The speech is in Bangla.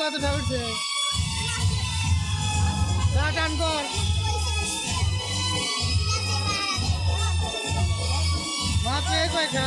কতটা উঠছে টান কর। মাত্র কয়টা?